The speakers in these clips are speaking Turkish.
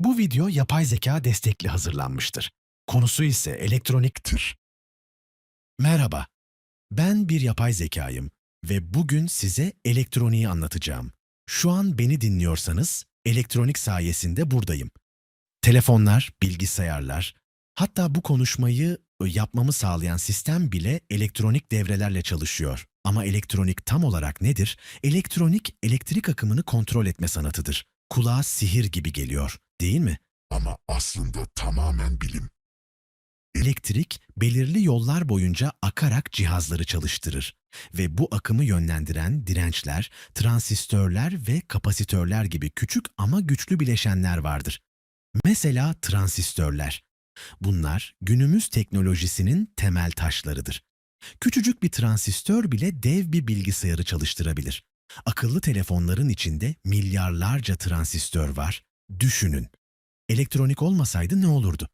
Bu video yapay zeka destekli hazırlanmıştır. Konusu ise elektroniktir. Merhaba, ben bir yapay zekayım ve bugün size elektroniği anlatacağım. Şu an beni dinliyorsanız elektronik sayesinde buradayım. Telefonlar, bilgisayarlar, hatta bu konuşmayı e, yapmamı sağlayan sistem bile elektronik devrelerle çalışıyor. Ama elektronik tam olarak nedir? Elektronik, elektrik akımını kontrol etme sanatıdır. Kulağa sihir gibi geliyor, değil mi? Ama aslında tamamen bilim. Elektrik belirli yollar boyunca akarak cihazları çalıştırır ve bu akımı yönlendiren dirençler, transistörler ve kapasitörler gibi küçük ama güçlü bileşenler vardır. Mesela transistörler. Bunlar günümüz teknolojisinin temel taşlarıdır. Küçücük bir transistör bile dev bir bilgisayarı çalıştırabilir. Akıllı telefonların içinde milyarlarca transistör var. Düşünün. Elektronik olmasaydı ne olurdu?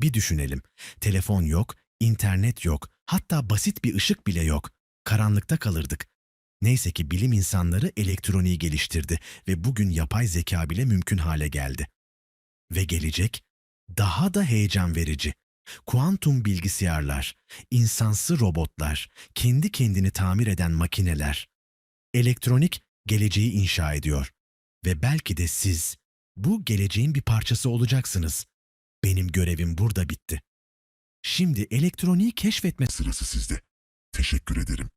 Bir düşünelim. Telefon yok, internet yok, hatta basit bir ışık bile yok. Karanlıkta kalırdık. Neyse ki bilim insanları elektroniği geliştirdi ve bugün yapay zeka bile mümkün hale geldi. Ve gelecek daha da heyecan verici. Kuantum bilgisayarlar, insansı robotlar, kendi kendini tamir eden makineler. Elektronik geleceği inşa ediyor. Ve belki de siz bu geleceğin bir parçası olacaksınız. Benim görevim burada bitti. Şimdi elektroniği keşfetme Sırası sizde. Teşekkür ederim.